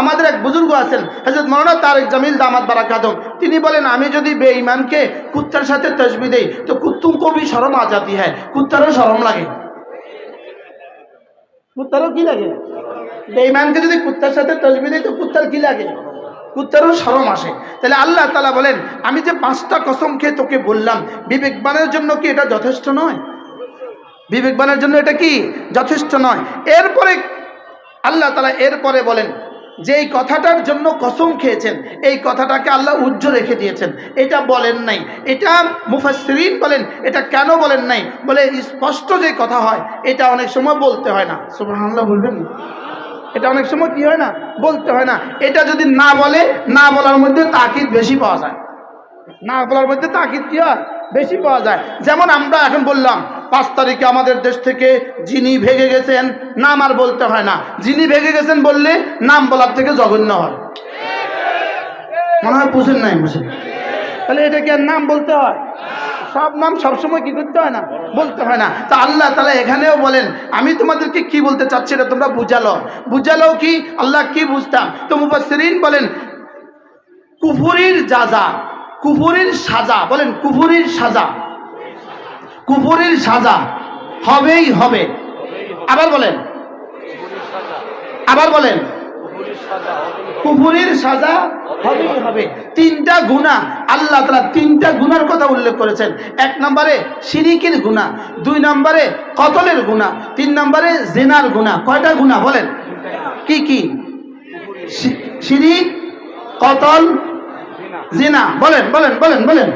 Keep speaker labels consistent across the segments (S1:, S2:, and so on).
S1: আমাদের এক বুজুর্গ আছেন হজরত মৌলানা তারেক জামিল দামাত বারাকাদম তিনি বলেন, আমি যদি বেঈমানকে কুত্তার সাথে তসবি দেই, তো কুত্তুম কবি সরম আজাতি হ্যাঁ কুত্তারও সরম লাগে। কুত্তারও কি লাগে? বেঈমানকে যদি কুত্তার সাথে তসবি দেই, তো কুত্তার কি লাগে? কুত্তারও সরম আসে। তাহলে আল্লাহ তালা বলেন, আমি যে পাঁচটা কসম খেয়ে তোকে বললাম, বিবেকবানের জন্য কি এটা যথেষ্ট নয়? বিবেকবানের জন্য এটা কি যথেষ্ট নয়? এরপরে, আল্লাহ তালা এরপরে বলেন যে এই কথাটার জন্য কসম খেয়েছেন, এই কথাটাকে আল্লাহ উজ্জ রেখে দিয়েছেন। এটা বলেন নাই। এটা মুফাসরিন বলেন, এটা কেন বলেন নাই? বলে স্পষ্ট যে কথা হয়, এটা অনেক সময় বলতে হয় না। সুবহানাল্লাহ বলবেন না? এটা অনেক সময় কি হয় না? বলতে হয় না। এটা যদি না বলে, না বলার মধ্যে তাকিদ বেশি পাওয়া যায়। না বলার মধ্যে তাকিদ কি হয়? বেশি পাওয়া যায়। যেমন আমরা এখন বললাম পাঁচ তারিখে আমাদের দেশ থেকে যিনি ভেগে গেছেন, নাম আর বলতে হয় না। যিনি ভেগে গেছেন বললে নাম বলার থেকে জঘন্য হয়। মনে হয় বুঝেন নাই, বুঝেন তাহলে এটা কি আর নাম বলতে হয়? সব নাম সবসময় কি করতে হয় না? বলতে হয় না। তা আল্লাহ তালা এখানেও বলেন, আমি তোমাদেরকে কি বলতে চাচ্ছি এটা তোমরা বুঝালো। বুঝালো কি? আল্লাহ কি বুঝতাম? তো মুফাসসিরিন বলেন, কুফুরির যাজা, কুফুরির সাজা, বলেন কুফুরির সাজা। কুফুরির সাজা। হবেই হবে। আবার বলেন। আবার বলেন। কুফুরির সাজা হবেই হবে। তিনটা গুণা আল্লাহ তালা তিনটা গুনার কথা উল্লেখ করেছেন। এক নম্বরে সিরিকের গুণা দুই নম্বরে কতলের গুণা তিন নম্বরে জেনার গুণা কয়টা গুণা বলেন? কি কি? শি- কতল জিনা বলেন বলেন বলেন বলেন।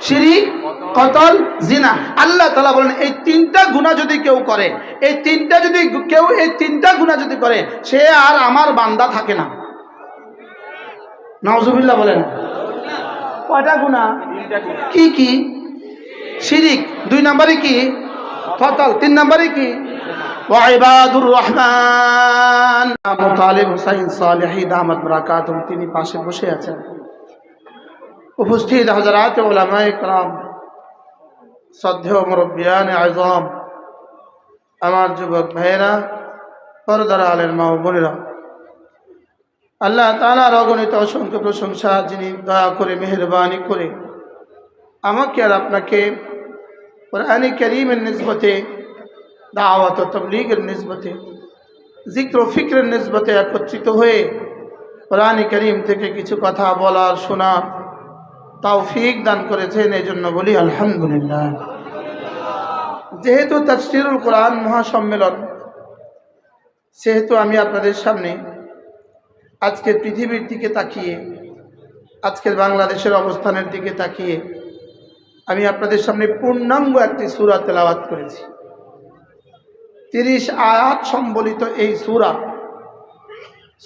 S1: শিরিক কতল? জিনা। আল্লাহ তালা বলেন, এই তিনটা গুণা যদি কেউ করে, এই তিনটা যদি কেউ, এই তিনটা গুণা যদি করে, সে আর আমার বান্দা থাকে না। নজুবিল্লা বলেন। কয়টা গুণা কি কি? শিরিক। দুই নম্বরে কি? কতল। তিন নম্বরে কি? তিনি পাশে বসে আছেন। উপস্থিত হজরাত ওলামায় শ্রদ্ধেয় মুরব্বিয়ান আজম, আমার যুবক ভাইয়েরা পরদার আলের মা বোনেরা। আল্লাহ তালার অগণিত অসংখ্য প্রশংসা যিনি দয়া করে, মেহরবানি করে আমাকে আর আপনাকে কোরআনে করিমের নিসবতে, দাওয়াত তবলিগের নিসবতে জিক্র ফিক্রের নিসবতে একত্রিত হয়ে কোরআন করিম থেকে কিছু কথা বলার শোনার তৌফিক দান করেছেন এই জন্য বলি আলহামদুলিল্লাহ। যেহেতু তফসিরুল কোরআন মহাসম্মেলন, সেহেতু আমি আপনাদের সামনে আজকের পৃথিবীর দিকে তাকিয়ে, আজকের বাংলাদেশের অবস্থানের দিকে তাকিয়ে আমি আপনাদের সামনে পূর্ণাঙ্গ একটি সুরা তেলাওয়াত করেছি। তিরিশ আয়াত সম্বলিত এই সুরা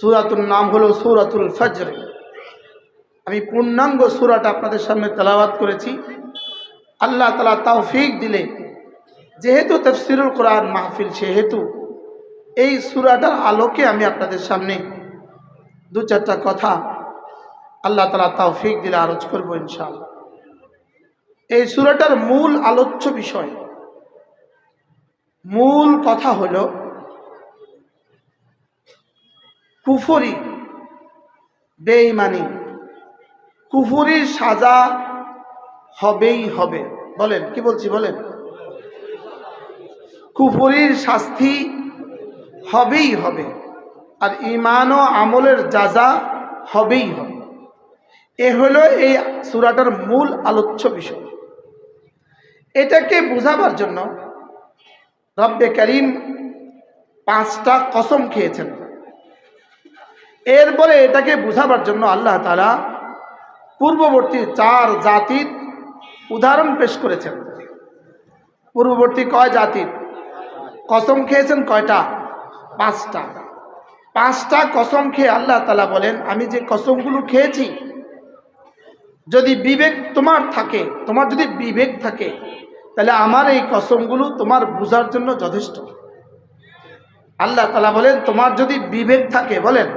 S1: সুরাতুর নাম হলো সুরাতুল ফজর। আমি পূর্ণাঙ্গ সুরাটা আপনাদের সামনে তেলাওয়াত করেছি। আল্লাহ তালা তৌফিক দিলে, যেহেতু তফসিরুল কোরআন মাহফিল, সেহেতু এই সুরাটার আলোকে আমি আপনাদের সামনে দু চারটা কথা আল্লাহ তালা তৌফিক দিলে আলোচ করব ইনশাআল্লাহ। এই সুরাটার মূল আলোচ্য বিষয়, মূল কথা হল কুফরি, বেঈমানি কুফুরির সাজা হবেই হবে। বলেন, কি বলছি, বলেন? কুফুরির শাস্তি হবেই হবে, আর ইমান ও আমলের যাজা হবেই হবে। এ হলো এই সুরাটার মূল আলোচ্য বিষয়। এটাকে বোঝাবার জন্য রব্বে করিম পাঁচটা কসম খেয়েছেন। এরপরে এটাকে বোঝাবার জন্য আল্লাহ তালা পূর্ববর্তী চার জাতির উদাহরণ পেশ করেছেন। পূর্ববর্তী কয় জাতির? কসম খেয়েছেন কয়টা? পাঁচটা। পাঁচটা কসম খেয়ে আল্লাহ তালা বলেন, আমি যে কসমগুলো খেয়েছি, যদি বিবেক তোমার থাকে, তোমার যদি বিবেক থাকে, তাহলে আমার এই কসমগুলো তোমার বোঝার জন্য যথেষ্ট। আল্লাহ তালা বলেন, তোমার যদি বিবেক থাকে, বলেন,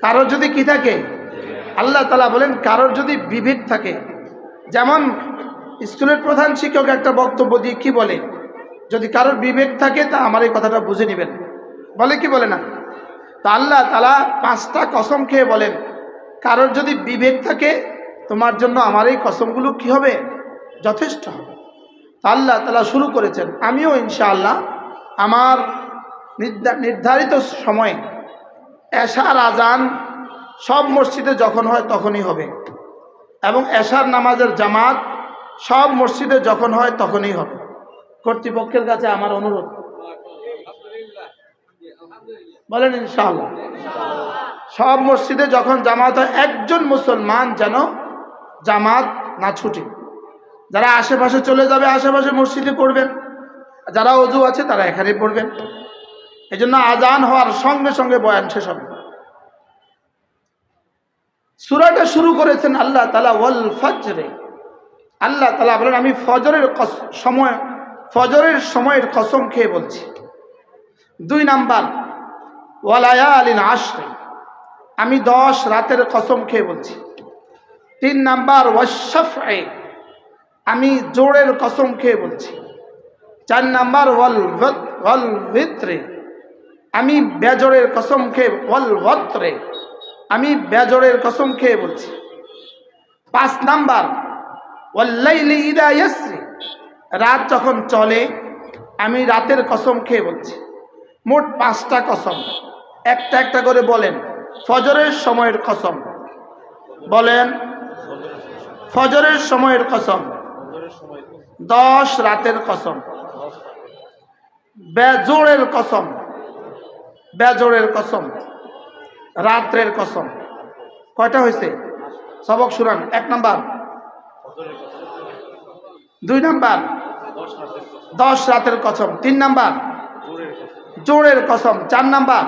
S1: কারোর যদি কি থাকে আল্লাহ তালা বলেন, কারোর যদি বিবেক থাকে, যেমন স্কুলের প্রধান শিক্ষক একটা বক্তব্য দিয়ে কি বলে? যদি কারোর বিবেক থাকে, তা আমার এই কথাটা বুঝে নেবেন। বলে কি বলে না? তা আল্লাহ তালা পাঁচটা কসম খেয়ে বলেন, কারোর যদি বিবেক থাকে, তোমার জন্য আমার এই কসমগুলো কি হবে? যথেষ্ট হবে। তা আল্লাহ তালা শুরু করেছেন। আমিও ইনশাআল্লাহ আমার নির্ধা- নির্ধারিত সময়ে এশার আজান সব মসজিদে যখন হয় তখনই হবে। এবং এশার নামাজের জামাত সব মসজিদে যখন হয় তখনই হবে। কর্তৃপক্ষের কাছে আমার অনুরোধ। বলেন ইনশাআল্লাহ। সব মসজিদে যখন জামাত হয়, একজন মুসলমান যেন জামাত না ছুটে। যারা আশেপাশে চলে যাবে, আশেপাশে মসজিদে পড়বেন। যারা অজু আছে, তারা এখানে পড়বেন। এই জন্য আজান হওয়ার সঙ্গে সঙ্গে বয়ান শেষ হবে। সুরাটা শুরু করেছেন আল্লাহ তালা ওয়াল ফজরে। আল্লাহ তালা বলেন, আমি ফজরের সময়, ফজরের সময়ের কসম খেয়ে বলছি। দুই নাম্বার ওয়ালায়া আলিন আশরে। আমি দশ রাতের কসম খেয়ে বলছি। তিন নাম্বার ওয়াশফ আমি জোরের কসম খেয়ে বলছি। চার নাম্বার, ওয়াল ওয়াল ভিত্রে। আমি বেজরের কসম খেয়ে, ওয়াল ওয়াত্রে। আমি বেজরের কসম খেয়ে বলছি। পাঁচ নাম্বার রাত যখন চলে, আমি রাতের কসম খেয়ে বলছি। মোট পাঁচটা কসম। একটা একটা করে বলেন, ফজরের সময়ের কসম। বলেন, ফজরের সময়ের কসম। দশ রাতের কসম। বেজোড়ের কসম। বেজোড়ের কসম। রাত্রের কসম। কয়টা হয়েছে? সবক শুরান এক নাম্বার। দুই নাম্বার। দশ রাতের কসম, তিন নাম্বার। জোরের কসম, চার নাম্বার।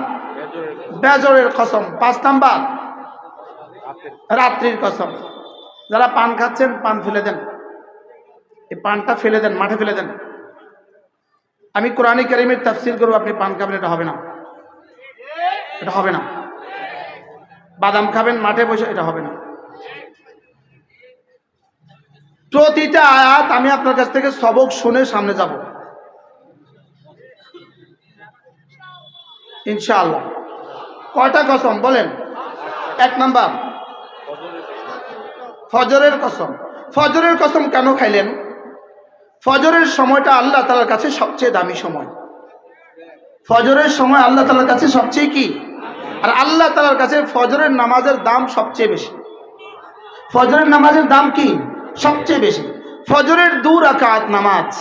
S1: বেজরের কসম, পাঁচ নাম্বার। রাত্রির কসম। যারা পান খাচ্ছেন, পান ফেলে দেন। এই পানটা ফেলে দেন, মাঠে ফেলে দেন। আমি কোরআনী কারিমের তাফসির করব, আপনি পান খাবেন, এটা হবে না। এটা হবে না। বাদাম খাবেন, মাঠে বসে এটা হবে না। প্রতিটা আয়াত আমি আপনার কাছ থেকে সবক শুনে সামনে যাব। ইনশাআল্লাহ। কয়টা কসম বলেন? এক নাম্বার। ফজরের কসম। ফজরের কসম কেন খাইলেন? ফজরের সময়টা আল্লাহ তালার কাছে সবচেয়ে দামি সময়। ফজরের সময় আল্লাহ তালার কাছে সবচেয়ে কি? আর আল্লাহ তালার কাছে ফজরের নামাজের দাম সবচেয়ে বেশি। ফজরের নামাজের দাম কি? সবচেয়ে বেশি। ফজরের দু রাকাত নামাজ।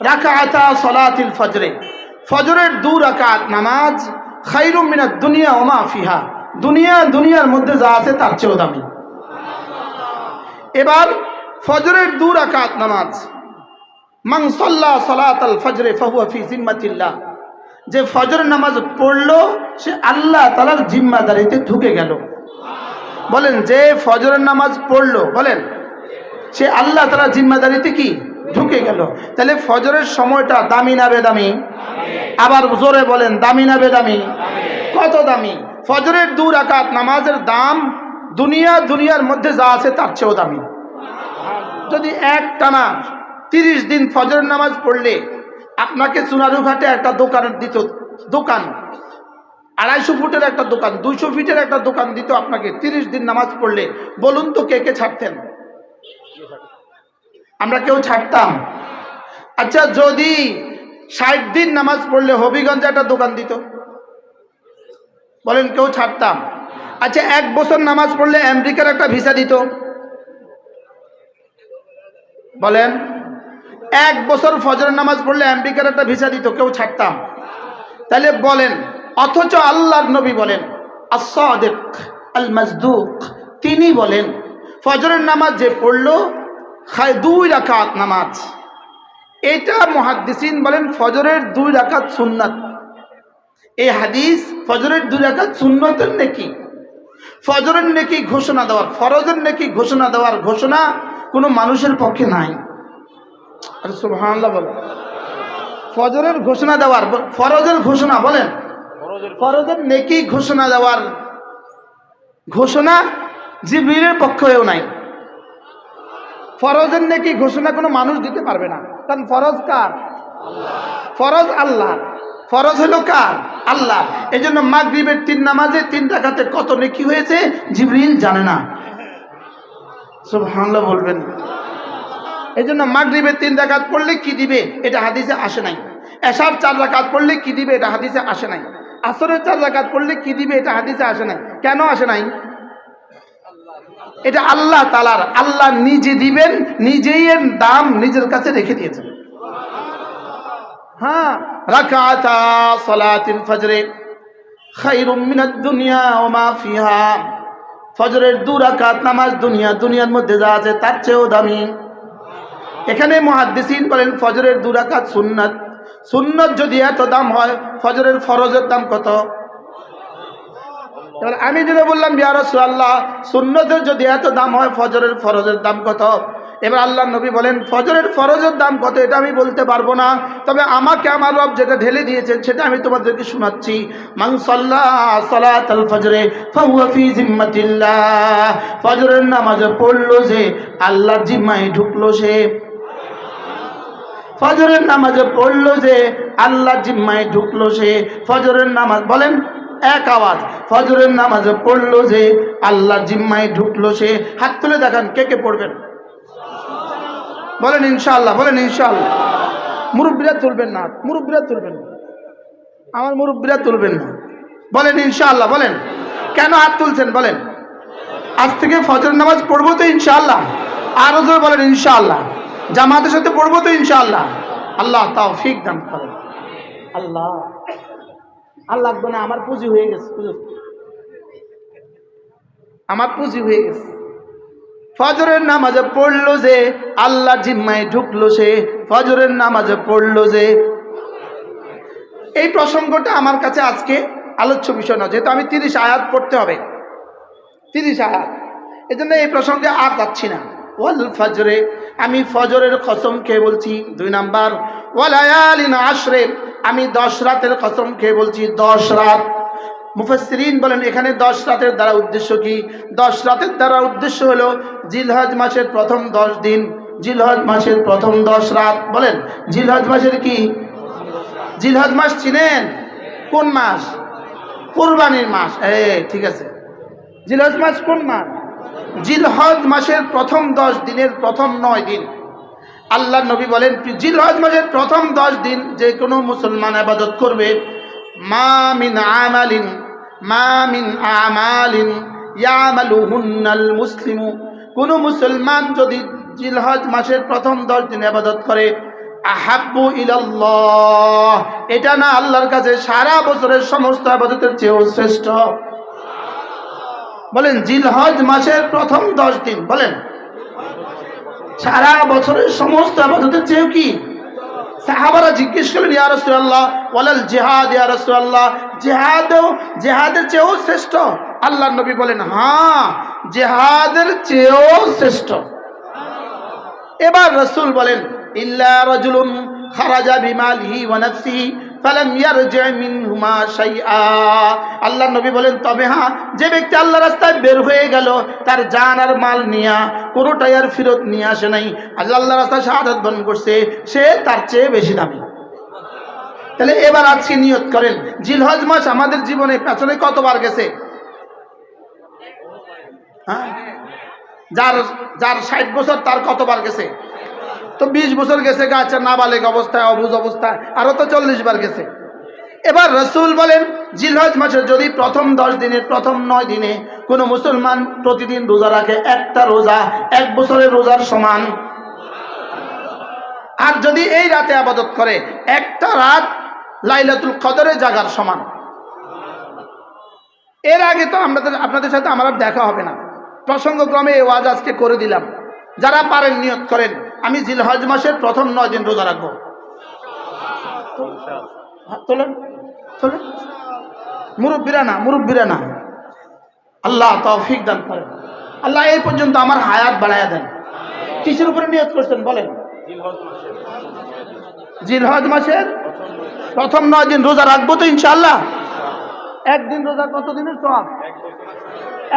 S1: রাকাতা সলাতিল ফজরে। ফজরের দু রাকাত নামাজ খাইরুম মিনাত দুনিয়া ওমা ফিহা। দুনিয়া দুনিয়ার মধ্যে যা আছে তার চেয়েও দামি। এবার ফজরের দু রাকাত নামাজ। মাং সল্লা সলাত আল ফজরে ফাহুয়া ফি জিম্মাতিল্লাহ। যে ফজর নামাজ পড়ল, সে আল্লাহ তালার জিম্মাদারিতে ঢুকে গেল। বলেন, যে ফজরের নামাজ পড়ল, বলেন, সে আল্লাহ তালার জিম্মাদারিতে কি? ঢুকে গেল। তাহলে ফজরের সময়টা দামি না বেদামি? আবার জোরে বলেন, দামি না বেদামি? কত দামি? ফজরের দু রাকাত নামাজের দাম দুনিয়া দুনিয়ার মধ্যে যা আছে তার চেয়েও দামি। যদি এক টানা তিরিশ দিন ফজরের নামাজ পড়লে আপনাকে চুনারুঘাটে একটা দোকান দিত, দোকান। আড়াইশো ফুটের একটা দোকান, দুইশো ফিটের একটা দোকান দিত আপনাকে, তিরিশ দিন নামাজ পড়লে। বলুন তো কে কে ছাড়তেন? আমরা কেউ ছাড়তাম। আচ্ছা যদি ষাট দিন নামাজ পড়লে হবিগঞ্জে একটা দোকান দিত? বলেন, কেউ ছাড়তাম। আচ্ছা এক বছর নামাজ পড়লে আমেরিকার একটা ভিসা দিত? বলেন। এক বছর ফজরের নামাজ পড়লে আমেরিকার একটা ভিসা দিত, কেউ ছাড়তাম। তাহলে বলেন, অথচ আল্লাহর নবী বলেন আল মাজদুক তিনি বলেন, ফজরের নামাজ যে পড়ল দুই রাকাত নামাজ। এটা মহাদ্দিসিন বলেন, ফজরের দুই রাকাত সুন্নাত। এই হাদিস, ফজরের দুই রাকাত সুন্নতের নেকি। ফজরের নেকি ঘোষণা দেওয়ার, ফরজের নেকি ঘোষণা দেওয়ার ঘোষণা কোনো মানুষের পক্ষে নাই। আরে সুবহানাল্লাহ বলেন। ফজরের ঘোষণা দেওয়ার ফরজের ঘোষণা বলেন। ফরজের নেকি ঘোষণা দেওয়ার ঘোষণা জিবরিলের পক্ষেও নাই। ফরজের নেকি ঘোষণা কোনো মানুষ দিতে পারবে না। কারণ ফরজ কার? ফরজ আল্লাহ। ফরজ হলো কার? আল্লাহ। এই জন্য মাগরিবের তিন নামাজে তিন টাকাতে কত নেকি হয়েছে জিবরিল জানে না। সুবহানাল্লাহ বলবেন। এই জন্য মাগরিবের তিন রাকাত পড়লে কি দিবে? এটা হাদিসে আসে নাই। এশার চার রাকাত পড়লে কি দিবে? এটা হাদিসে আসে নাই। আসরের চার রাকাত পড়লে কি দিবে? এটা হাদিসে আসে নাই। কেন আসে নাই? এটা আল্লাহ তালার আল্লাহ নিজে দিবেন, নিজেই এর দাম নিজের কাছে রেখে দিয়েছেন। হ্যাঁ রাকাতা সালাতিল ফজরে খায়রুম মিনাদ দুনিয়া ওয়া মা ফিহা। ফজরের দু রাকাত নামাজ দুনিয়া, দুনিয়ার মধ্যে যা আছে তার চেয়েও দামি। এখানে মহাদ্দিসিন বলেন, ফজরের দুরাকাত সুন্নাত। সুন্নত যদি এত দাম হয়, ফজরের ফরজের দাম কত? এবার আমি যেটা বললাম বিয়ারসাল্লাহ সুন্নতের যদি এত দাম হয়, ফজরের ফরজের দাম কত? এবার আল্লাহ নবী বলেন, ফজরের ফরজের দাম কত এটা আমি বলতে পারব না। তবে আমাকে আমার রব যেটা ঢেলে দিয়েছেন, সেটা আমি তোমাদেরকে শোনাচ্ছি। ফজরের নামাজে পড়ল যে, আল্লাহর জিম্মায় ঢুকলো সে। ফজরের নামাজে পড়ল যে আল্লাহ জিম্মায় ঢুকলো সে ফজরের নামাজ, বলেন এক আওয়াজ, ফজরের নামাজে পড়ল যে আল্লাহ জিম্মায় ঢুকলো সে, হাত তুলে দেখান কে কে পড়বেন। বলেন ইনশাআল্লাহ বলেন ইনশাআল্লাহ। মুরব্বীরা তুলবেন না, মুরব্বীরা তুলবেন আমার মুরব্বীরা তুলবেন না। বলেন ইনশাআল্লাহ, বলেন। কেন হাত তুলছেন, বলেন। আজ থেকে ফজর নামাজ পড়ব তো ইনশাআল্লাহ। আরও জোর বলেন ইনশাআল্লাহ। জামাতের সাথে পড়ব তো ইনশাআল্লাহ। আল্লাহ তাও ফিক দান করেন। আল্লাহ। আর লাগবে না আমার পুঁজি হয়ে গেছে। আমার পুঁজি হয়ে গেছে। ফজরের নামাজে পড়ল যে আল্লাহ জিম্মায় ঢুকলো সে ফজরের নামাজে পড়ল যে। এই প্রসঙ্গটা আমার কাছে আজকে আলোচ্য বিষয় নয় যেহেতু আমি তিরিশ আয়াত পড়তে হবে। তিরিশ আয়াত। এই জন্য এই প্রসঙ্গে আর যাচ্ছি না। ওয়াল ফজরে আমি ফজরের কসম খেয়ে বলছি, দুই নাম্বার, ওয়ালায়ালিন আশরে, আমি দশ রাতের কসম খেয়ে বলছি, দশ রাত। মুফাসসিরিন বলেন, এখানে দশ রাতের দ্বারা উদ্দেশ্য কি? দশ রাতের দ্বারা উদ্দেশ্য হলো, জিলহজ মাসের প্রথম দশ দিন, জিলহজ মাসের প্রথম দশ রাত। বলেন, জিলহজ মাসের কি? জিলহজ মাস চিনেন? কোন মাস? কোরবানির মাস। এ ঠিক আছে। জিলহজ মাস কোন মাস? জিলহজ মাসের প্রথম দশ দিনের প্রথম নয় দিন। আল্লাহ নবী বলেন, জিলহজ মাসের প্রথম দশ দিন যে কোনো মুসলমান আবাদত করবে। মা মিন আমালিন, মা মিন আমালিন, ইয়ামালুহুন্নাল মুসলিমু। কোনো মুসলমান যদি জিলহজ মাসের প্রথম দশ দিন আবাদত করে, আহাব্বু ইলাল্লাহ, এটা না আল্লাহর কাছে সারা বছরের সমস্ত আবাদতের চেয়েও শ্রেষ্ঠ। বলেন, জিলহজ মাসের প্রথম দশ দিন, বলেন। সারা বছরের সমস্ত আবাদতের চেয়েও কি? সাহাবারা জিজ্ঞেস করলেন, ইয়া রাসূলুল্লাহ, ওয়ালাল জিহাদ, ইয়া রাসূলুল্লাহ। জিহাদও, জিহাদের চেয়েও শ্রেষ্ঠ। আল্লাহ নবী বলেন হ্যাঁ জেহাদের চেয়েও শ্রেষ্ঠ। এবার রসুল বলেন, ইল্লা রাজুলুন খারাজা বিমালিহি ওয়া আল্লাহ নবী বলেন, তবে হ্যাঁ যে ব্যক্তি আল্লাহ রাস্তায় বের হয়ে গেল, তার জান আর মাল নিয়া, কোনোটাই আর ফেরত নিয়ে আসে নাই। আল্লাহ আল্লাহ রাস্তায় শাহাদাত বরণ করছে, সে তার চেয়ে বেশি দামি। তাহলে এবার আজকে নিয়ত করেন, জিলহজ মাস আমাদের জীবনে পেছনে কতবার গেছে? হ্যাঁ? যার যার ষাট বছর তার কতবার গেছে? তো বিশ বছর গেছে গাছের নাবালেক অবস্থায়, অবুজ অবস্থায় আরও তো চল্লিশ বার গেছে। এবার রসুল বলেন, জিলহজ মাসের যদি প্রথম দশ দিনের, প্রথম নয় দিনে কোনো মুসলমান প্রতিদিন রোজা রাখে, একটা রোজা, এক বছরের রোজার সমান। আর যদি এই রাতে আবাদত করে, একটা রাত লাইলাতুল কদরে জাগার সমান। এর আগে তো আমাদের, আপনাদের সাথে আমার দেখা হবে না। প্রসঙ্গক্রমে এই ওয়াজ আজকে করে দিলাম। যারা পারেন নিয়ত করেন। আমি জিলহজ মাসের প্রথম নয় দিন রোজা রাখব। মুরব্বীরা না মুরব্বীরা না। আল্লাহ তৌফিক দান করেন। আল্লাহ এই পর্যন্ত আমার হায়াত বাড়াইয়া দেন। কিসের উপরে নিয়ত করছেন বলেন? জিলহজ মাসের প্রথম নয় দিন রোজা রাখব তো ইনশাল্লাহ একদিন রোজা কতদিনের সব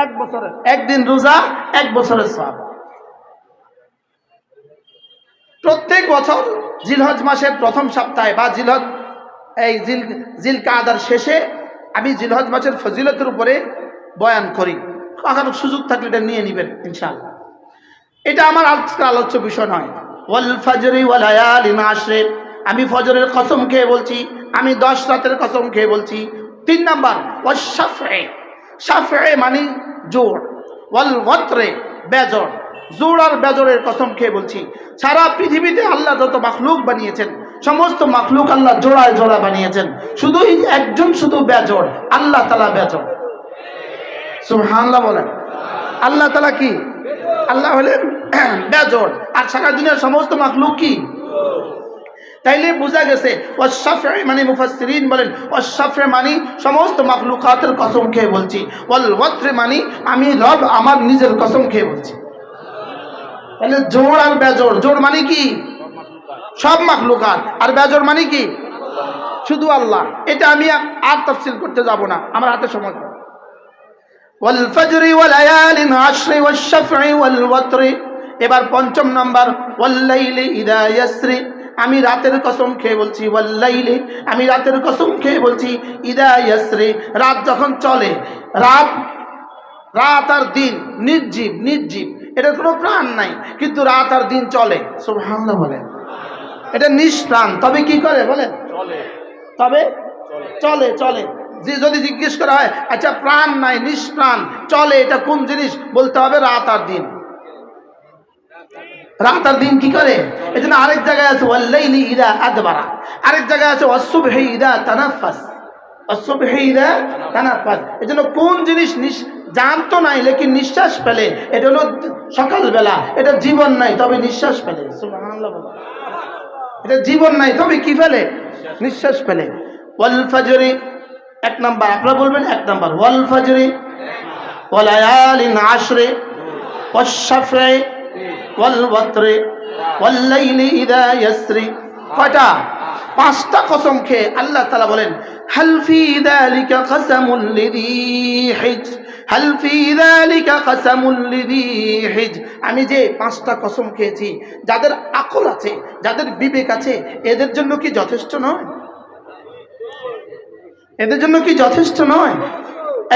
S1: এক বছরের। একদিন রোজা, এক বছরের সব প্রত্যেক বছর জিলহজ মাসের প্রথম সপ্তাহে বা জিলহজ, এই জিল জিল কাদার শেষে আমি জিলহজ মাসের ফজিলতের উপরে বয়ান করি। কাকার সুযোগ থাকলে এটা নিয়ে নেবেন, ইনশাআল্লাহ। এটা আমার আজকের আলোচ্য বিষয় নয়। ওয়াল ফজরি ওয়াল আয়ালিন আশরে আমি ফজরের কসম খেয়ে বলছি, আমি দশ রাতের কসম খেয়ে বলছি। তিন নাম্বার শাফে শাফে মানে জোর। ওয়াল ওয়াত্রে, বেজর। জোর আর বেজরের কসম খেয়ে বলছি, সারা পৃথিবীতে আল্লাহ যত মাখলুক বানিয়েছেন, সমস্ত মাখলুক আল্লাহ জোড়ায় জোড়া বানিয়েছেন। শুধুই একজন শুধু বেজর, আল্লাহ তালা বেজর। সুবহানাল্লাহ বলেন। আল্লাহ তালা কি? আল্লাহ হলেন বেজর। আর সারা দিনের সমস্ত মাখলুক কি? তাইলে বোঝা গেছে ওয়াশাফে মানে মুফাসসিরিন বলেন ওয়াশাফে মানে সমস্ত মাখলুকাতের কসম খেয়ে বলছি ওয়াল ওয়াত্রে মানে আমি রব আমার নিজের কসম খেয়ে বলছি। তাহলে জোর আর বেজোর জোর মানে কি সব মাখলুকাত আর বেজোর মানে কি শুধু আল্লাহ এটা আমি আর তফসিল করতে যাব না আমার হাতে সময় কম। والفجر وليال عشر والشفع والوتر এবার পঞ্চম নাম্বার ওয়াল্লাইলি ইদা ইয়াসরি আমি রাতের কসম খেয়ে বলছি ওয়াল্লাইলি আমি রাতের কসম খেয়ে বলছি ইদা ইয়াসরি রাত যখন চলে রাত রাত আর দিন নির্জীব নির্জীব এটার কোনো প্রাণ নাই কিন্তু রাত আর দিন চলে। সুবহানাল্লাহ বলেন। এটা নিষ্প্রাণ। তবে কি করে বলেন? তবে? চলে। চলে যে যদি জিজ্ঞেস করা হয় আচ্ছা প্রাণ নাই নিষ্প্রাণ। চলে এটা কোন জিনিস? বলতে হবে রাত আর দিন। রাত আর দিন কি করে? এই জন্য আরেক জায়গায় আছে ওয়াল্লাইলি ইদা আদবারা। আরেক জায়গায় আছে অসুবহে ইদা তানাফাস অসুবহে ইদা তানাফাস এই জন্য কোন জিনিস নিস জানতো নাই লেকিন নিঃশ্বাস ফেলে। এটা হলো সকালবেলা। এটা জীবন নাই, তবে নিঃশ্বাস ফেলে। এটা জীবন নাই, তবে কি ফেলে? নিঃশ্বাস ফেলে। ওয়াল ফজরি, এক নাম্বার। আপনারা বলবেন এক নাম্বার। ওয়াল ফজরি, ওয়াল আয়ালিন আশরে ওয়াশাফে ওয়াল ওয়াত্রে, ওয়াল লাইলি ইদা ইয়াসরি। কয়টা? পাঁচটা কসম খেয়ে আল্লাহ তাআলা বলেন, হাল ফি যালিকা কাসামুল আমি যে পাঁচটা কসম খেয়েছি, যাদের আকল আছে, যাদের বিবেক আছে, এদের জন্য কি যথেষ্ট নয়? এদের জন্য কি যথেষ্ট নয়?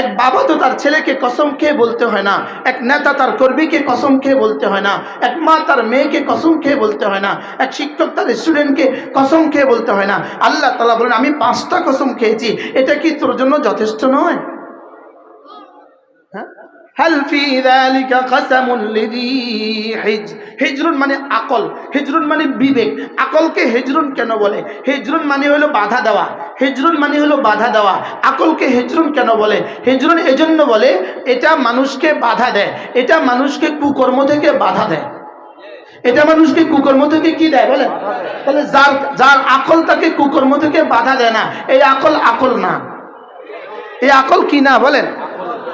S1: এক বাবা তো তার ছেলেকে কসম খেয়ে বলতে হয় না, এক নেতা তার কর্মীকে কসম খেয়ে বলতে হয় না, এক মা তার মেয়েকে কসম খেয়ে বলতে হয় না, এক শিক্ষক তার স্টুডেন্টকে কসম খেয়ে বলতে হয় না। আল্লাহ তালা বলেন, আমি পাঁচটা কসম খেয়েছি, এটা কি তোর জন্য যথেষ্ট নয়? হাল ফি যালিকা কাসামুল লিযি হিজ, হিজরুন মানে আকল, হিজরুন মানে বিবেক। আকলকে হিজরুন কেন বলে? হিজরুন মানে হলো বাধা দেওয়া। হিজরুন মানে হলো বাধা দেওয়া। আকলকে হিজরুন কেন বলে? হিজরুন এজন্য বলে, এটা মানুষকে বাধা দেয়। এটা মানুষকে কুকর্ম থেকে বাধা দেয়। এটা মানুষকে কুকর্ম থেকে কি দেয় বলে? তাহলে যার যার আকল তাকে কুকর্ম থেকে বাধা দেয় না। এই আকল আকল না। এই আকল কি না বলেন?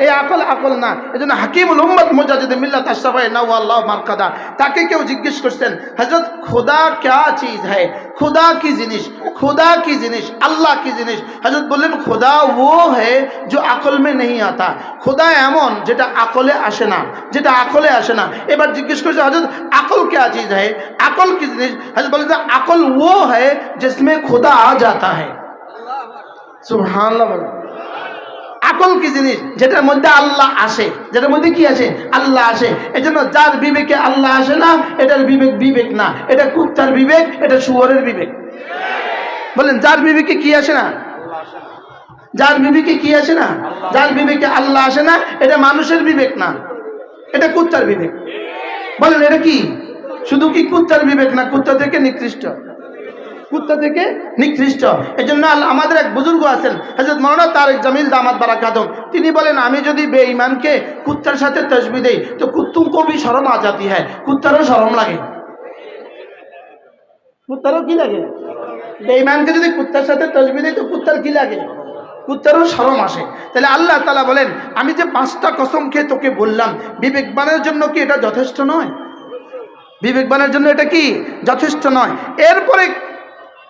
S1: এই আকল আকল না। এই জন্য হাকিমুল উম্মদ মুজাজিদ মিল্লাত আশরাফাই আল্লাহ মারকাদা, তাকে কেউ জিজ্ঞেস করছেন হজরত খুদা ক্যা চিজ হ্যায়? খুদা কি জিনিস? খুদা কি জিনিস? আল্লাহ কি জিনিস? হজরত বললেন, খুদা ও হ্যায় যে আকল মে নেই আতা। খুদা এমন যেটা আকলে আসে না, যেটা আকলে আসে না। এবার জিজ্ঞেস করছে হজরত আকল ক্যা চিজ হ্যায়? আকল কি জিনিস? হজরত বলে আকল ও হ্যায় জিসমে খুদা আ যাতা হ্যায়। সুবহানাল্লাহ আকল কি জিনিস যেটার মধ্যে আল্লাহ আসে? যেটার মধ্যে কি আসে? আল্লাহ আসে। এই জন্য যার বিবেকে আল্লাহ আসে না, এটার বিবেক বিবেক না। এটা কুত্তার বিবেক, এটা শুয়ারের বিবেক। বলেন, যার বিবেকে কি আসে না? যার বিবেকে কি আসে না? যার বিবেকে আল্লাহ আসে না, এটা মানুষের বিবেক না। এটা কুত্তার বিবেক। বলেন, এটা কি? শুধু কি কুত্তার বিবেক না? কুত্তা থেকে নিকৃষ্ট। কুত্তা থেকে নিকৃষ্ট। এই জন্য আমাদের এক বুজুর্গ আছেন হজরত মৌলানা তারেক জামিল দামাত বারাকাতম তিনি বলেন, আমি যদি বেঈমানকে কুত্তার সাথে তসবি দেই, তো কুত্তুম কবি সরম আজাতি, হয়, কুত্তারও সরম লাগে। কুত্তারও কি লাগে? বেঈমানকে যদি কুত্তার সাথে তসবি দেই, তো কুত্তার কি লাগে? কুত্তারও সরম আসে। তাহলে আল্লাহ তালা বলেন, আমি যে পাঁচটা কসম খেয়ে তোকে বললাম, বিবেকবানের জন্য কি এটা যথেষ্ট নয়? বিবেকবানের জন্য এটা কি? যথেষ্ট নয়। এরপরে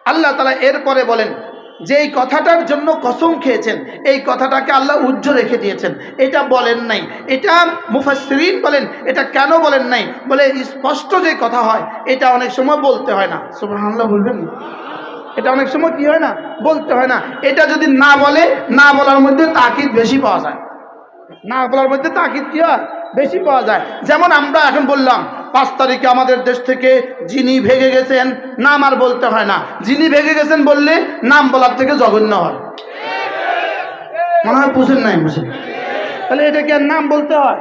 S1: আল্লাহ তালা এরপরে বলেন যে এই কথাটার জন্য কসম খেয়েছেন, এই কথাটাকে আল্লাহ উজ্জ্ব রেখে দিয়েছেন। এটা বলেন নাই। এটা মুফাসরিন বলেন, এটা কেন বলেন নাই? বলে স্পষ্ট যে কথা হয়, এটা অনেক সময় বলতে হয় না। সুবহানাল্লাহ বলবেন? এটা অনেক সময় কি হয় না? বলতে হয় না। এটা যদি না বলে, না বলার মধ্যে তাকিদ বেশি পাওয়া যায়। না বলার মধ্যে তাকিদ কি হয়? বেশি পাওয়া যায়। যেমন আমরা এখন বললাম পাঁচ তারিখে আমাদের দেশ থেকে যিনি ভেগে গেছেন, নাম আর বলতে হয় না। যিনি ভেগে গেছেন বললে নাম বলার থেকে জঘন্য হয়। মনে হয় বুঝেন নাই, বুঝেন। তাহলে এটা কি আর নাম বলতে হয়?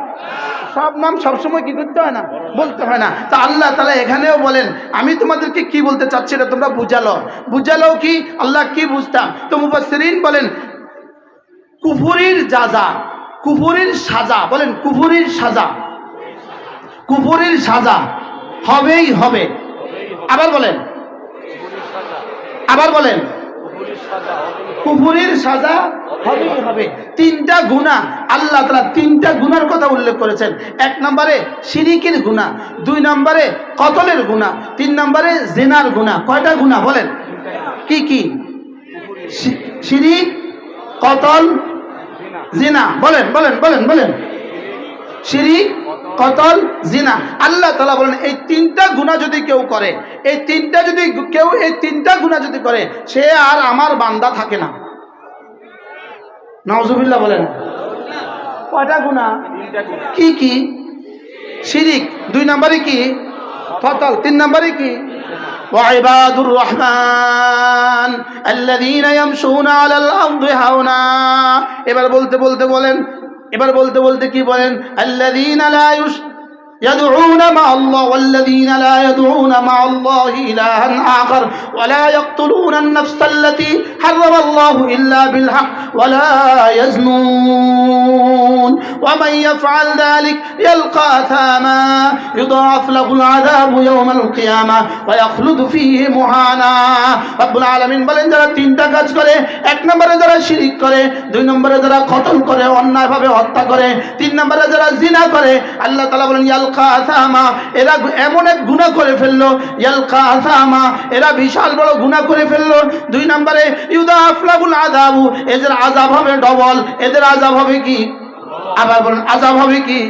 S1: সব নাম সবসময় কি করতে হয় না? বলতে হয় না। তা আল্লাহ তালা এখানেও বলেন, আমি তোমাদেরকে কি বলতে চাচ্ছি এটা তোমরা বুঝালো। বুঝালো কি? আল্লাহ কি বুঝতাম তো মুবাসরিন বলেন, কুফুরির যাজা, কুফুরির সাজা, বলেন কুফুরির সাজা। কুফুরির সাজা। হবেই হবে। আবার বলেন। আবার বলেন। কুফুরির সাজা হবেই হবে। তিনটা গুণা আল্লাহ তালা তিনটা গুনার কথা উল্লেখ করেছেন। এক নম্বরে সিরিকের গুণা দুই নম্বরে কতলের গুণা তিন নম্বরে জেনার গুণা কয়টা গুণা বলেন? কি কি? শিরিক, কতল জিনা বলেন বলেন বলেন বলেন। শিরিক কতল জিনা আল্লাহ তালা বলেন এই তিনটা গুণা যদি কেউ করে এই তিনটা যদি কেউ এই তিনটা গুণা যদি করে সে আর আমার বান্দা থাকে না নওজুবিল্লাহ বলেন কয়টা গুণা কি কি শিরিক দুই নম্বরে কি কতল তিন নম্বরে কি وعباد الرحمن الذين يمشون على الأرض هونا এবার বলতে বলতে বলেন এবার বলতে বলতে কি বলেন? আল্লাহ يدعون مع الله والذين لا يدعون مع الله إلها آخر ولا يقتلون النفس التي حرم الله إلا بالحق ولا يزنون ومن يفعل ذلك يلقى أثاما يضاعف له العذاب يوم القيامة ويخلد فيه مهانا رب العالمين বলেন যারা তিনটা কাজ করে এক নম্বরে যারা শিরিক করে দুই নম্বরে যারা কতল করে অন্যায়ভাবে হত্যা করে তিন নম্বরে যারা জিনা করে আল্লাহ তালা বলেন ইয়ালকা এরা এমন এক গুণা করে ফেলল। এরা বিশাল বড় গুণা করে ফেলল। দুই নম্বরে ইউদা আফলাবুল আজাবু এদের আজাব হবে ডবল। এদের আজাব হবে কি? আবার বলেন আজাব হবে কি?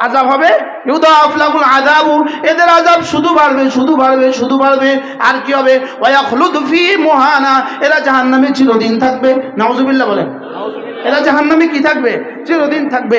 S1: আজাব হবে ইউদা আফলাকুল আজাবু এদের আজাব শুধু বাড়বে শুধু বাড়বে শুধু বাড়বে। আর কি হবে? ওয়া ফি মুহানা, এরা জাহান্নামে চিরদিন থাকবে। নাউজুবিল্লাহ বলেন। এরা জাহান্নামে কি থাকবে? চিরদিন থাকবে।